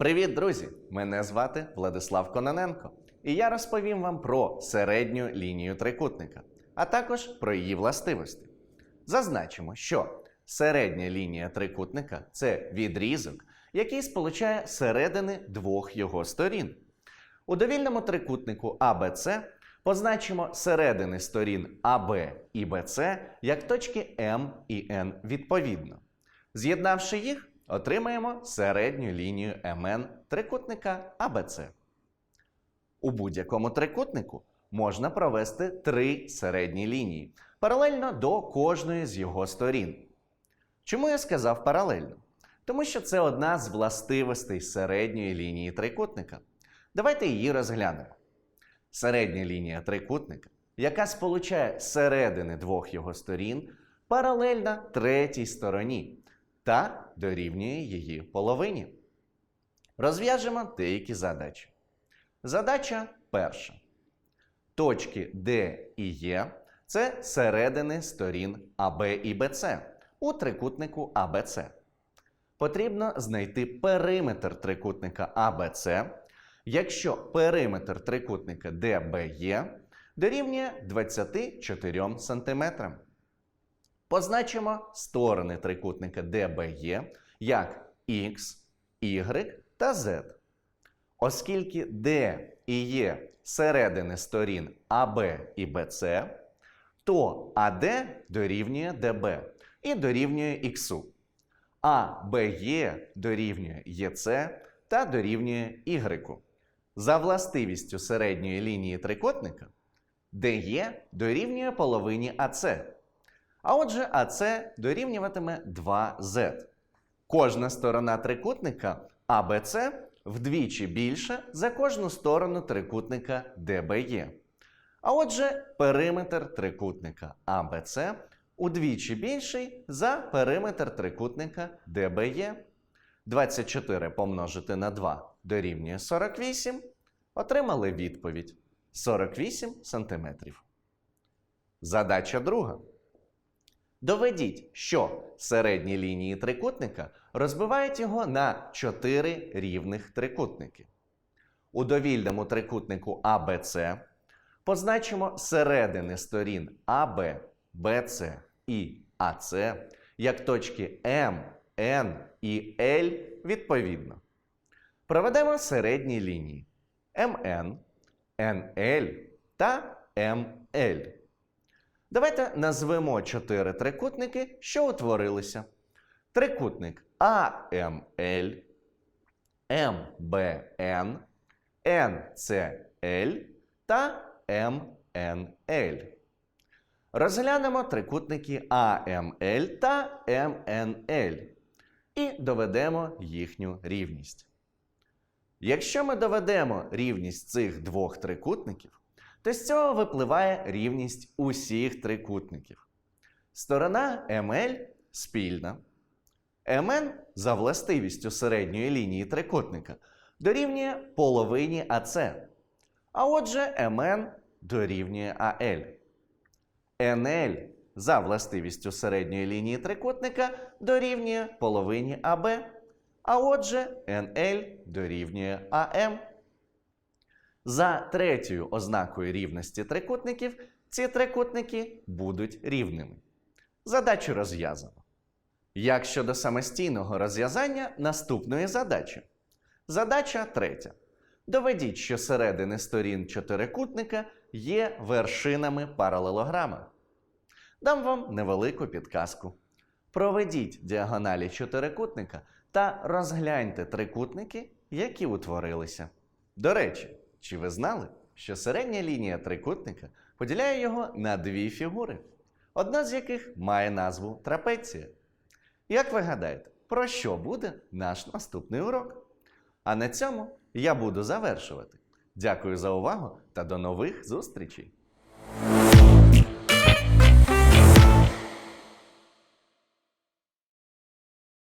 Привіт, друзі! Мене звати Владислав Кононенко, і я розповім вам про середню лінію трикутника, а також про її властивості. Зазначимо, що середня лінія трикутника це відрізок, який сполучає середини двох його сторін. У довільному трикутнику ABC позначимо середини сторін АБ і БЦ як точки М і Н відповідно. З'єднавши їх, отримаємо середню лінію МН трикутника АБЦ. У будь-якому трикутнику можна провести три середні лінії паралельно до кожної з його сторін. Чому я сказав паралельно? Тому що це одна з властивостей середньої лінії трикутника. Давайте її розглянемо. Середня лінія трикутника, яка сполучає середини двох його сторін, паралельна третій стороні та дорівнює її половині. Розв'яжемо деякі задачі. Задача перша. Точки D і E – це середини сторін АБ і БЦ у трикутнику АБЦ. Потрібно знайти периметр трикутника АБЦ, якщо периметр трикутника DBE дорівнює 24 см. Позначимо сторони трикутника DBE як X, Y та Z. Оскільки D і Е середини сторін АБ і БЦ, то АД дорівнює ДБ і дорівнює Х, а БЕ дорівнює ЄЦ та дорівнює Y. За властивістю середньої лінії трикутника ДЕ дорівнює половині АЦ. А отже, АЦ дорівнюватиме 2Z. Кожна сторона трикутника АБЦ вдвічі більше за кожну сторону трикутника ДБЕ. А отже, периметр трикутника АБЦ удвічі більший за периметр трикутника ДБЕ. 24 помножити на 2 дорівнює 48. Отримали відповідь 48 см. Задача друга. Доведіть, що середні лінії трикутника розбивають його на 4 рівних трикутники. У довільному трикутнику АБЦ позначимо середини сторін АБ, БЦ і АЦ як точки М, Н і Л відповідно. Проведемо середні лінії МН, НЛ та МЛ. Давайте назвемо чотири трикутники, що утворилися. Трикутник АМЛ, МБН, НЦЛ та МНЛ. Розглянемо трикутники АМЛ та МНЛ і доведемо їхню рівність. Якщо ми доведемо рівність цих двох трикутників, то з цього випливає рівність усіх трикутників. Сторона МЛ спільна. МН за властивістю середньої лінії трикутника дорівнює половині АЦ. А отже, МН дорівнює АЛ. НЛ за властивістю середньої лінії трикутника дорівнює половині АБ. А отже, НЛ дорівнює АМ. За третьою ознакою рівності трикутників ці трикутники будуть рівними. Задачу розв'язано. Як щодо самостійного розв'язання наступної задачі? Задача третя. Доведіть, що середини сторін чотирикутника є вершинами паралелограма. Дам вам невелику підказку. Проведіть діагоналі чотирикутника та розгляньте трикутники, які утворилися. До речі, чи ви знали, що середня лінія трикутника поділяє його на дві фігури, одна з яких має назву трапеція? Як ви гадаєте, про що буде наш наступний урок? А на цьому я буду завершувати. Дякую за увагу та до нових зустрічей!